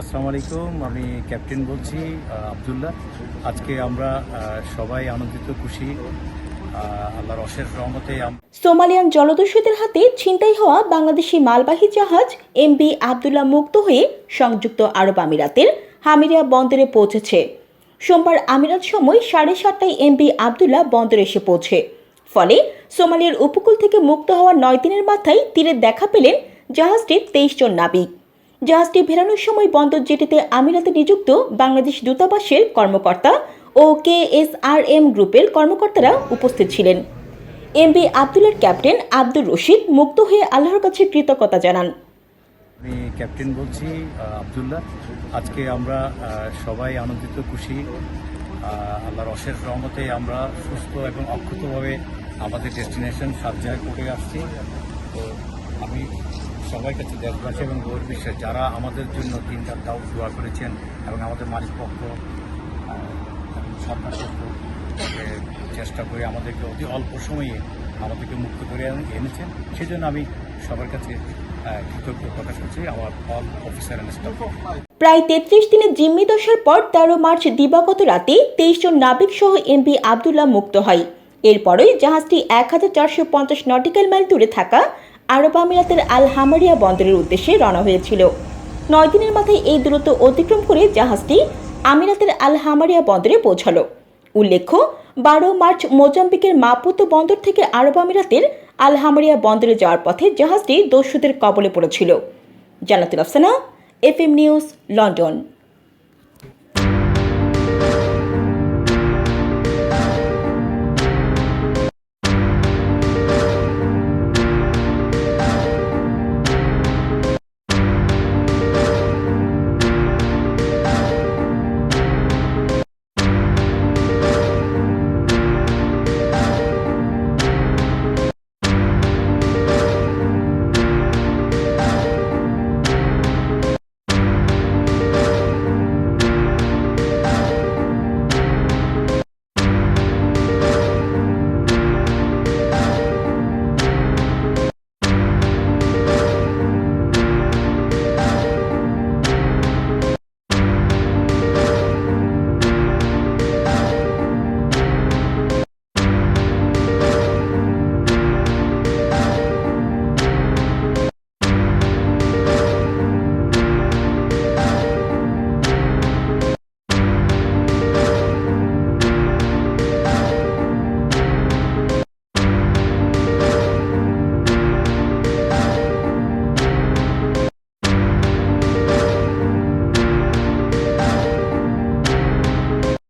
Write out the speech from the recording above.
আসসালামু আলাইকুম, আমি ক্যাপ্টেন বলছি আবদুল্লাহ। আজকে আমরা সবাই আনন্দিত, খুশি আল্লাহর অশেষ রহমতে সোমালিয়ান জলদস্যুদের হাতে ছিনতাই হওয়া বাংলাদেশি মালবাহী জাহাজ এমবি আবদুল্লাহ মুক্ত হয়ে সংযুক্ত আরব আমিরাতের হামিরিয়া বন্দরে পৌঁছেছে। সোমবার আমিরাত সময় সাড়ে সাতটায় এমবি আবদুল্লাহ বন্দরে এসে পৌঁছে। ফলে সোমালিয়ার উপকূল থেকে মুক্ত হওয়ার নয় দিনের মাথায় তীরে দেখা পেলেন জাহাজটির তেইশ জন নাবিক। জাহাজটি ফেরানোর সময় বন্দর জেটিতে আমিরাতে নিযুক্ত বাংলাদেশ দূতাবাসের কর্মকর্তা ও কেএসআরএম গ্রুপের কর্মকর্তারা উপস্থিত ছিলেন। এমবি আবদুল্লার ক্যাপ্টেন আব্দুর রশিদ মুক্ত হয়ে আল্লাহর কাছে কৃতজ্ঞতা জানান। আমি ক্যাপ্টেন বলছি আবদুল্লাহ। আজকে আমরা সবাই আনন্দিত, খুশি। আল্লাহর অশেষ রহমতে আমরা সুস্থ এবং অক্ষতভাবে আমাদের ডেস্টিনেশন সার্জায় করে আসছি। তো আমি সবাই কাছে দেশবাসী এবং গৌর বিশ্বের যারা আমাদের জন্য তিন চার দাও দোয়া করেছেন এবং আমাদের মালিক পক্ষ সরকার চেষ্টা করে আমাদেরকে অতি অল্প সময়ে আমাদেরকে মুক্ত করে এনে- এনেছেন। সেজন্য আমি সবার কাছে প্রায় তেত্রিশ দিনের জিম্মি দশার পর তেরো মার্চ দিবাগত রাতে তেইশ জন নাবিক সহ এমবি আবদুল্লাহ মুক্ত হয়। এরপরই জাহাজটি এক হাজার চারশো পঞ্চাশ নটিক্যাল মাইল দূরে থাকা আরব আমিরাতের আল হামারিয়া বন্দরের উদ্দেশ্যে রওনা হয়েছিল। নয় দিনের মাথায় এই দূরত্ব অতিক্রম করে জাহাজটি আমিরাতের আল হামারিয়া বন্দরে পৌঁছালো। উল্লেখ্য, বারো মার্চ মোজাম্বিকের মাপুতো বন্দর থেকে আরব আমিরাতের আল হামারিয়া বন্দরে যাওয়ার পথে জাহাজটি দস্যুদের কবলে পড়েছিল। Janatul Afsana, FM news, London.